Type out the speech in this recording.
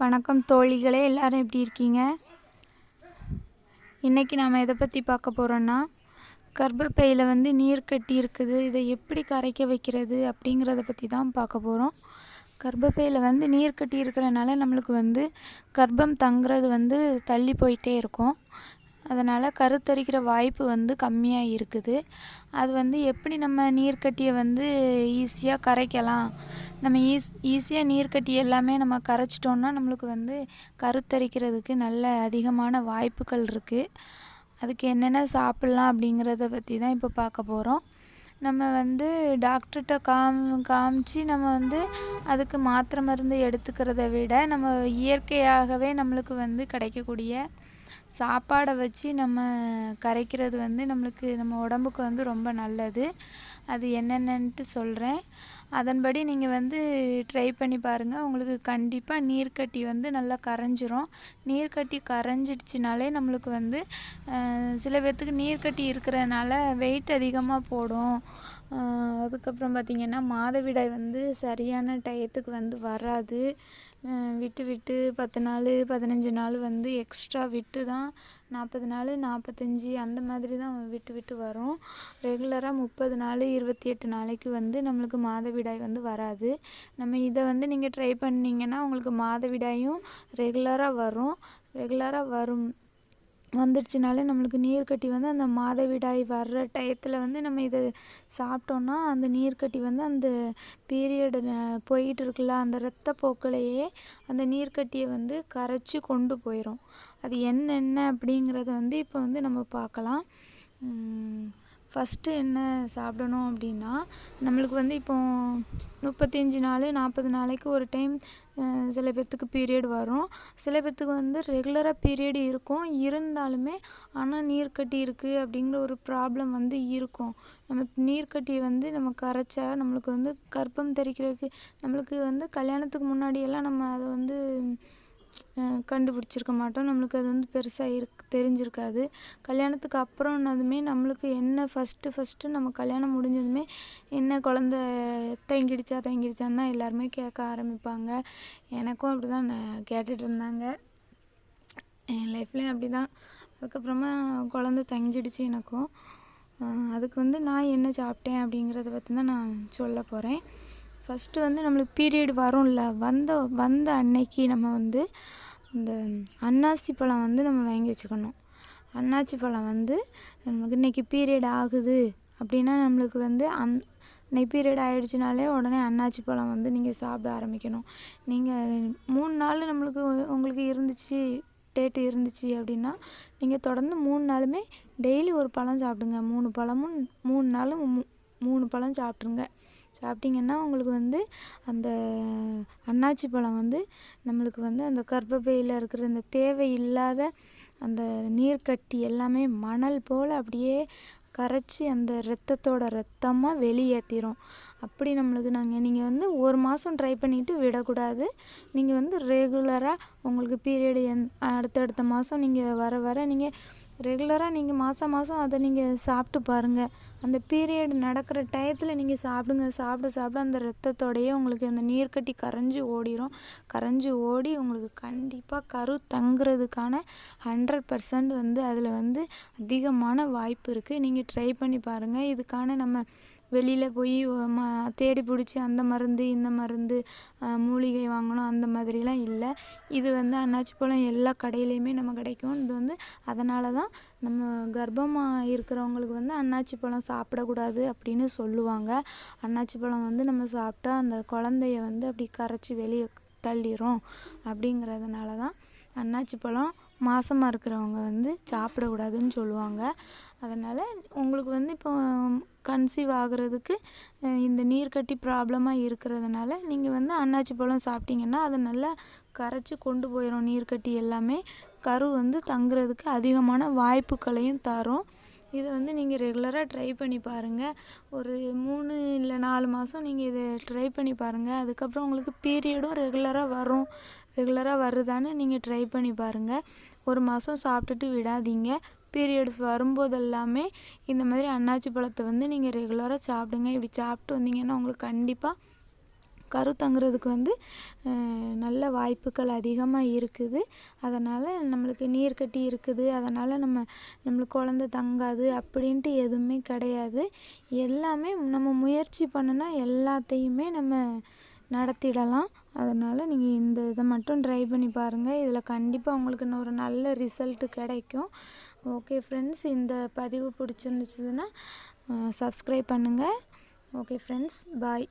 வணக்கம் தோழிகளே எல்லாரும் எப்படி இருக்கீங்க? இன்றைக்கி நாம் எதை பற்றி பார்க்க போகிறோன்னா கர்ப்பப்பையில் வந்து நீர் கட்டி இருக்குது இதை எப்படி கரைக்க வைக்கிறது அப்படிங்கிறத பற்றி தான் பார்க்க போகிறோம் கர்ப்பப்பையில் வந்து நீர் கட்டி இருக்கிறனால நம்மளுக்கு வந்து கர்ப்பம் தங்குறது வந்து தள்ளி போயிட்டே இருக்கும். அதனால் கருத்தரிக்கிற வாய்ப்பு வந்து கம்மியாக இருக்குது. அது வந்து எப்படி நம்ம நீர்க்கட்டியை வந்து ஈஸியாக கரைக்கலாம்? நம்ம ஈஸ் ஈஸியாக நீர்க்கட்டி எல்லாமே நம்ம கரைச்சிட்டோன்னா நம்மளுக்கு வந்து கருத்தரிக்கிறதுக்கு நல்ல அதிகமான வாய்ப்புகள் இருக்குது அதுக்கு என்னென்ன சாப்பிட்லாம் அப்படிங்கிறத பற்றி தான் இப்போ பார்க்க போகிறோம் நம்ம வந்து டாக்டர்கிட்ட காம் காமிச்சு நம்ம வந்து அதுக்கு மாத்திரை மருந்து எடுத்துக்கிறத விட நம்ம இயற்கையாகவே நம்மளுக்கு வந்து கிடைக்கக்கூடிய சாப்பாடை வச்சு நம்ம கரைக்கிறது வந்து நம்மளுக்கு நம்ம உடம்புக்கு வந்து ரொம்ப நல்லது. அது என்னென்னன்ட்டு சொல்கிறேன் அதன்படி நீங்கள் வந்து ட்ரை பண்ணி பாருங்கள் உங்களுக்கு கண்டிப்பாக நீர்க்கட்டி வந்து நல்லா கரைஞ்சிரும். நீர்க்கட்டி கரைஞ்சிடுச்சினாலே நம்மளுக்கு வந்து சில பேர்த்துக்கு நீர்க்கட்டி இருக்கிறதுனால வெயிட் அதிகமாக போடும். அதுக்கப்புறம் பார்த்திங்கன்னா மாதவிடாய் வந்து சரியான டயத்துக்கு வந்து வராது. விட்டு விட்டு பத்து நாள் பதினஞ்சு நாள் வந்து எக்ஸ்ட்ரா விட்டு தான் நாற்பது நாள் நாற்பத்தஞ்சி அந்த மாதிரி தான் விட்டு விட்டு வரும். ரெகுலராக முப்பது நாள் இருபத்தி எட்டு நாளைக்கு வந்து நம்மளுக்கு மாதவிடாய் வந்து வராது. நம்ம இதை வந்து நீங்கள் ட்ரை பண்ணிங்கன்னா உங்களுக்கு மாதவிடாயும் ரெகுலராக வரும். ரெகுலராக வரும். வந்துடுச்சுனாலே நம்மளுக்கு நீர்க்கட்டி வந்து அந்த மாதவிடாய் வர்ற டயத்தில் வந்து நம்ம இதை சாப்பிட்டோன்னா அந்த நீர்க்கட்டி வந்து அந்த பீரியடு போயிட்டு இருக்குல்ல அந்த இரத்த போக்கிலேயே அந்த நீர்க்கட்டியை வந்து கரைச்சி கொண்டு போயிடும் அது என்னென்ன அப்படிங்கிறத வந்து இப்போ வந்து நம்ம பார்க்கலாம். ஃபஸ்ட்டு என்ன சாப்பிடணும் அப்படின்னா நம்மளுக்கு வந்து இப்போ முப்பத்தஞ்சு நாள் நாற்பது நாளைக்கு ஒரு டைம் சில பேர்த்துக்கு பீரியட் வரும். சில பேர்த்துக்கு வந்து ரெகுலராக பீரியட் இருக்கும். இருந்தாலுமே ஆனால் நீர்க்கட்டி இருக்குது அப்படிங்கிற ஒரு ப்ராப்ளம் வந்து இருக்கும். நம்ம நீர்க்கட்டியை வந்து நம்ம கரைச்சா நம்மளுக்கு வந்து கர்ப்பம் தெரிக்கிறதுக்கு நம்மளுக்கு வந்து கல்யாணத்துக்கு முன்னாடியெல்லாம் நம்ம அதை வந்து கண்டுபிடிச்சிருக்க மாட்டோம். நம்மளுக்கு அது வந்து பெருசாக இருக் தெரிஞ்சிருக்காது. கல்யாணத்துக்கு அப்புறம்னதுமே நம்மளுக்கு என்ன ஃபஸ்ட்டு ஃபஸ்ட்டு நம்ம கல்யாணம் முடிஞ்சதுமே என்ன குழந்த தங்கிடுச்சா தங்கிடுச்சான்னு தான் எல்லாருமே கேட்க ஆரம்பிப்பாங்க. எனக்கும் அப்படி தான் கேட்டுட்டு இருந்தாங்க. என் லைஃப்லேயும் அப்படி தான் அதுக்கப்புறமா குழந்த தங்கிடுச்சு எனக்கும். அதுக்கு வந்து நான் என்ன சாப்பிட்டேன் அப்படிங்கிறத பற்றி தான் நான் சொல்ல போகிறேன் ஃபஸ்ட்டு வந்து நம்மளுக்கு பீரியட் வரும்ல. வந்த வந்த அன்னைக்கு நம்ம வந்து இந்த அன்னாசி பழம் வந்து நம்ம வாங்கி வச்சுக்கணும். அன்னாசி பழம் வந்து நமக்கு இன்றைக்கி பீரியட் ஆகுது அப்படின்னா நம்மளுக்கு வந்து அந் இன்னைக்கு பீரியட் ஆகிடுச்சினாலே உடனே அன்னாச்சி பழம் வந்து நீங்கள் சாப்பிட ஆரம்பிக்கணும். நீங்கள் மூணு நாள் நம்மளுக்கு உங்களுக்கு இருந்துச்சு டேட்டு இருந்துச்சு அப்படின்னா நீங்கள் தொடர்ந்து மூணு நாளுமே டெய்லி ஒரு பழம் சாப்பிடுங்க. மூணு பழமும் மூணு நாளும் மூ- மூணு பழம் சாப்பிட்ருங்க சாப்பிட்டிங்கன்னா உங்களுக்கு வந்து அந்த அன்னாச்சி பழம் வந்து நம்மளுக்கு வந்து அந்த கர்ப்பப்பையில் இருக்கிற அந்த தேவையில்லாத அந்த நீர்க்கட்டி எல்லாமே மணல் போல் அப்படியே கரைச்சி அந்த ரத்தத்தோட ரத்தமாக வெளியேற்றிரும் அப்படி நம்மளுக்கு நாங்கள் நீங்கள் வந்து ஒரு மாதம் ட்ரை பண்ணிவிட்டு விடக்கூடாது. நீங்கள் வந்து ரெகுலராக உங்களுக்கு பீரியடு எந் அடுத்தடுத்த மாதம் நீங்கள் வர வர நீங்கள் ரெகுலராக நீங்கள் மாதம் மாதம் அதை நீங்கள் சாப்பிட்டு பாருங்கள் அந்த பீரியட் நடக்கிற டயத்தில் நீங்கள் சாப்பிடுங்க சாப்பிட சாப்பிட அந்த ரத்தத்தோடையே உங்களுக்கு அந்த நீர்க்கட்டி கரைஞ்சி ஓடிரும். கரைஞ்சி ஓடி உங்களுக்கு கண்டிப்பாக கரு தங்குறதுக்கான ஹண்ட்ரட் பர்சன்ட் வந்து அதில் வந்து அதிகமான வாய்ப்பு இருக்குது நீங்கள் ட்ரை பண்ணி பாருங்கள் இதுக்கான நம்ம வெளியில் போய் ம தேடி பிடிச்சி அந்த மருந்து இந்த மருந்து மூலிகை வாங்கணும் அந்த மாதிரிலாம் இல்லை. இது வந்து அன்னாச்சி பழம் எல்லா கடையிலையுமே நம்ம கிடைக்கும். இது வந்து அதனால தான் நம்ம கர்ப்பமாக இருக்கிறவங்களுக்கு வந்து அன்னாச்சி பழம் சாப்பிடக்கூடாது அப்படின்னு சொல்லுவாங்க. அன்னாச்சி பழம் வந்து நம்ம சாப்பிட்டா அந்த குழந்தைய வந்து அப்படி கரைச்சி வெளியே தள்ளிடும் அப்படிங்கிறதுனால தான் அன்னாச்சி பழம் மாசமாக இருக்கிறவங்க வந்து சாப்பிடக்கூடாதுன்னு சொல்லுவாங்க. அதனால் உங்களுக்கு வந்து இப்போ கன்சீவ் ஆகுறதுக்கு இந்த நீர்க்கட்டி ப்ராப்ளமாக இருக்கிறதுனால நீங்கள் வந்து அன்னாச்சி பழம் சாப்பிட்டீங்கன்னா அதை நல்லா கரைச்சி கொண்டு போயிடும் நீர்க்கட்டி எல்லாமே. கரு வந்து தங்குறதுக்கு அதிகமான வாய்ப்புகளையும் தரும். இதை வந்து நீங்கள் ரெகுலராக ட்ரை பண்ணி பாருங்கள் ஒரு மூணு இல்லை நாலு மாதம் நீங்கள் இதை ட்ரை பண்ணி பாருங்கள் அதுக்கப்புறம் உங்களுக்கு பீரியடும் ரெகுலராக வரும். ரெகுலராக வருதான்னு நீங்கள் ட்ரை பண்ணி பாருங்கள் ஒரு மாதம் சாப்பிட்டுட்டு விடாதீங்க. பீரியட்ஸ் வரும்போதெல்லாமே இந்த மாதிரி அன்னாச்சி பழத்தை வந்து நீங்கள் ரெகுலராக சாப்பிடுங்க. இப்படி சாப்பிட்டு வந்தீங்கன்னா உங்களுக்கு கண்டிப்பாக கரு தங்குறதுக்கு வந்து நல்ல வாய்ப்புகள் அதிகமாக இருக்குது. அதனால் நம்மளுக்கு நீர் கட்டி இருக்குது. அதனால் நம்ம நம்மளுக்கு குழந்த தங்காது அப்படின்ட்டு எதுவுமே கிடையாது. எல்லாமே நம்ம முயற்சி பண்ணுனா எல்லாத்தையுமே நம்ம நடத்திடலாம். அதனால் நீங்கள் இந்த இதை மட்டும் ட்ரை பண்ணி பாருங்கள் இதில் கண்டிப்பாக உங்களுக்கு இன்னும் ஒரு நல்ல ரிசல்ட்டு கிடைக்கும். ஓகே ஃப்ரெண்ட்ஸ் இந்த பதிவு பிடிச்சிருந்துச்சுன்னா சப்ஸ்கிரைப் பண்ணுங்கள் ஓகே ஃப்ரெண்ட்ஸ் பாய்